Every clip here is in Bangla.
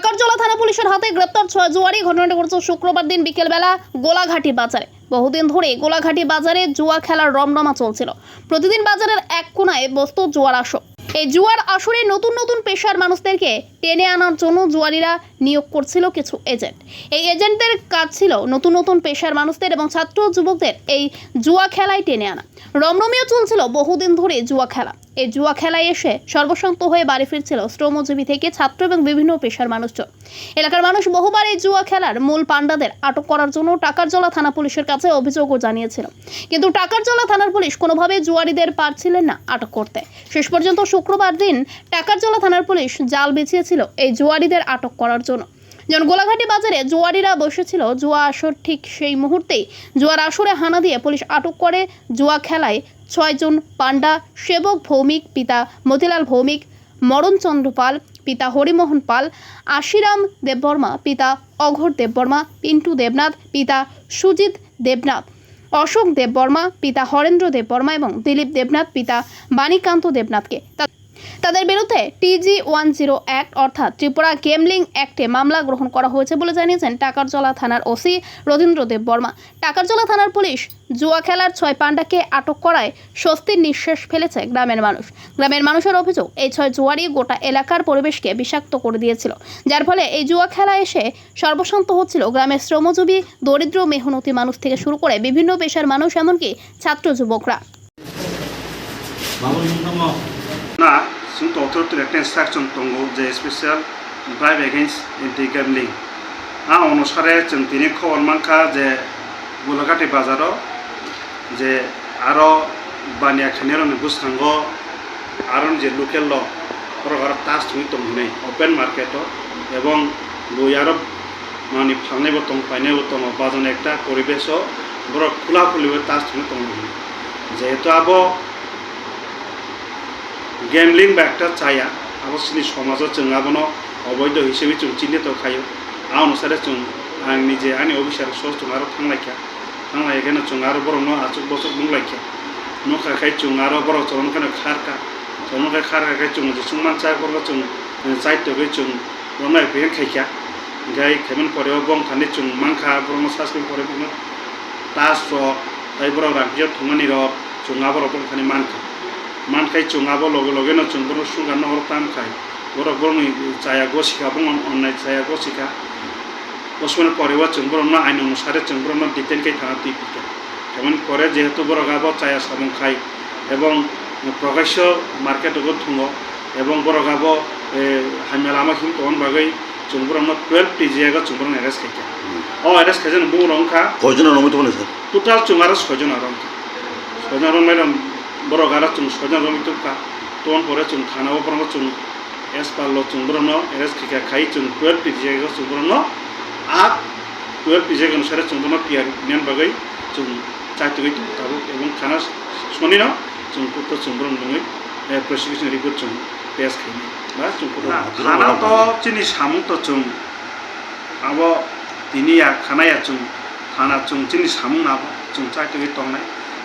টাকারজলা থানা পুলিশের হাতে গ্রেপ্তার ছয় জুয়ারি ঘটনাটি ঘটেছে শুক্রবার দিন বিকেলবেলা গোলাঘাটি বাজারে। বহুদিন ধরে গোলাঘাটি বাজারে জুয়া খেলার রমরমা চলছিল। প্রতিদিন বাজারের এক কোনায় বস্তু জুয়ার আসর। এই জুয়ার আসরে নতুন নতুন পেশার মানুষদেরকে টেনে আনার জন্য জুয়ারিরা নিয়োগ করছিল কিছু এজেন্ট। এই এজেন্টদের কাজ ছিল নতুন নতুন পেশার মানুষদের এবং ছাত্র যুবকদের এই জুয়া খেলায় টেনে আনা। রমরমিও চলছিল বহুদিন ধরে জুয়া খেলা। এই জুয়া খেলায় এসে সর্বশান্ত হয়ে বাড়ি ফিরছিল শ্রমজীবী থেকে ছাত্র এবং বিভিন্ন পেশার মানুষজন। এলাকার মানুষ বহুবার এই জুয়া খেলার মূল পাণ্ডাদের আটক করার জন্য টাকারজলা থানা পুলিশের কাছে অভিযোগও জানিয়েছিল। কিন্তু টাকারজলা থানার পুলিশ কোনোভাবে জুয়ারিদের পারছিলেন না আটক করতে। শেষ পর্যন্ত শুক্রবার দিন টাকারজলা থানার পুলিশ জাল বিছিয়েছিল এই জুয়ারিদের আটক করার জন্য। যেমন গোলাঘাটি বাজারে জুয়ারিরা বসেছিল, জুয়া আসর ঠিক সেই মুহূর্তেই জুয়ার আসরে হানা দিয়ে পুলিশ আটক করে। জুয়া খেলায় ছয়জন পাণ্ডা, সেবক ভৌমিক পিতা মতিলাল ভৌমিক মরণচন্দ্র পাল, পিতা হরিমোহন পাল, আশিরাম দেববর্মা, পিতা অঘর দেববর্মা, পিন্টু দেবনাথ, পিতা সুজিত দেবনাথ। অশোক দেববর্মা পিতা হরেন্দ্র দেববর্মা এবং দিলীপ দেবনাথ পিতা বাণীকান্ত দেবনাথকে। তাদের বিরুদ্ধে টিজি ওয়ান জিরো অ্যাক্ট, অর্থাৎ ত্রিপুরা গেমলিং অ্যাক্টে মামলা গ্রহণ করা হয়েছে বলে জানিয়েছেন টাকারজলা থানার ওসি রবীন্দ্র দেব বর্মা। টাকারজলা থানার পুলিশ জুয়া খেলার ছয় পাণ্ডাকে আটক করায় স্বস্তির নিঃশ্বাস ফেলেছে গ্রামের মানুষ। গ্রামের মানুষের অভিযোগ, এই ছয় জুয়ারি গোটা এলাকার পরিবেশকে বিষাক্ত করে দিয়েছিল। যার ফলে এই জুয়া খেলা এসে সর্বশান্ত হচ্ছিল গ্রামের শ্রমজীবী, দরিদ্র, মেহনতি মানুষ থেকে শুরু করে বিভিন্ন পেশার মানুষ, এমনকি ছাত্র যুবকরা। কিন্তু অথরিটির একটা ইনস্ট্রাকশন tongo যে special drive against anti gambling uh অনুসারে তিনি খবর মাংখা যে গোলাঘাটি বাজারও যে আরও বানিয়াখানির বুঝতাঙ্গ আর যে লোকেল ল প্রকার তাস তুমি তমনে ওপেন মার্কেট এবং লই আরও মানে ফালনেব তম পাইনে তম বাজনে একটা পরিবেশ বড় খোলা খুলি তাস তুমি তমনে যেহেতু আবো गेमलिङ बाक्टा चाया अब सिनि समाज चङाबन अवैध हिसाबै जों चिन्हित खायो आ अनुसारे जों आंनि जे आंनि अफिसार सस जों आरो थांलायखा थांलायखायनो जों आरो बर'नो आसुक बसुक बुंलायखा नखाखाय जों आरो बर' चलनखायनो खारखा चलनखाय खारखाखाय जों जेसुमान चायफोरखौ जों चायटोखै जों बनाय बेन खायखा ओमफ्राय खेमन परेव बंखानि जों मांखा ब्रह्म सासनि परे बुङो तास ताइबर रागियाव थांनानै र' जों आबर बंखानि मानखा মান খাই চুঙাব লগে লগে ন চুং বড় সুগা তাম খাই। বড় বড় চায়া গো শিখা শিখাব অন্যায় চায়া গো শিখা ওসমানের পরেও চুংবর না আইন অনুসারে চুংবর ডিটেন দিতেন খাই থানা তুই পিঠে এমন পরে যেহেতু বড় গাব চায়া সাবং খাই। এবং প্রকাশ্য মার্কেট ওগো থুঙ এবং বড় গাব হামেলা আমার হিম তখন বাগৈ চুংবর আমরা টুয়েলভ টি জিয়াগা চুংবর এরেস খাইছে। ও এরেস খাইছে বউ রংখা কয়জন অনুমতি বলেছে টোটাল চুঙার ছয়জন আর ছয়জন রং বড় গাড়া চুং সজা জমি তুকা তোন পরে চুং থানা ওপর চুং এস পারল চুং ব্রণ এস খিকা খাই চুং টুয়ের পিজিয়ে চুং ব্রণ আর টুয়ের পিজিয়ে অনুসারে চুং ব্রণ পিয়ার নিয়ন বাগৈ চুং চাকরি চুং তাবো এবং থানা শনি না চুং কুত্র চুং ব্রণ নঙৈ প্রসিকিউশন রিপোর্ট চুং পেস খাই বা চুং খানা তো চিনি সামু তো চুং আবো তিনি খানায়া চুং থানা চুং চিনি সামু নাবো চুং তো নাই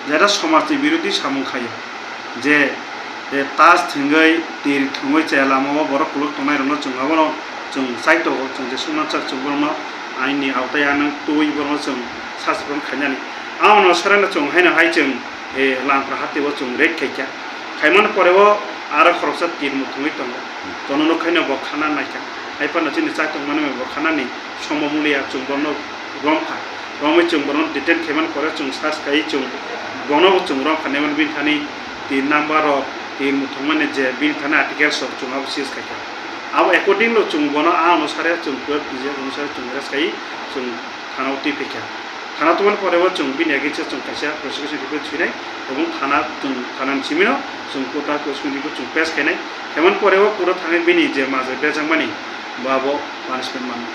যেটা সমাজের বিরোধী সামু খাই যে তাজ থিঙ্গই তীর থুঙই চেলামাও বড় কুলক তোমায় রঙ চুঙাবন চুং যে সুমান চাক আইনি আওতায় আনং তুই বর্ম চুং সাসবন খাইনানি আওন সরানো চুং হাইনা হাই চুং এ লামফ্রা হাতেও খাইকা খাইমান পরেও আর খরচা তীর মুথুঙই তো জনন বখানা নাইকা হাইফানো চিনি চাক তং মানে বখানানি সমমূলিয়া চুং বর্ণ রমখা রমে চুং ডিটেন খেমান করে চুং সাস খাই চুম gono bo chungrong khane man bin thani tin number of tin muthongmane je bin thana articles of chunga bo sis khaika अब एकॉर्डिंग लो चुंग बनो आ अनुसार चुंग पर बीजे अनुसार चुंग रस कई चुंग थाना उती पेख्या থানা তোমার পরেও চুম্বি নেগেছে চুমকাশিয়া প্রসিকিউশন রিপোর্ট ছুঁড়ে এবং থানা থানা সিমিনো চুমকোতা প্রসিকিউশন রিপোর্ট চুম পেশ খাই নাই এমন পরেও পুরো থানা বিনি যে মাঝে বেজাং মানি বাবো পানিশমেন্ট মানি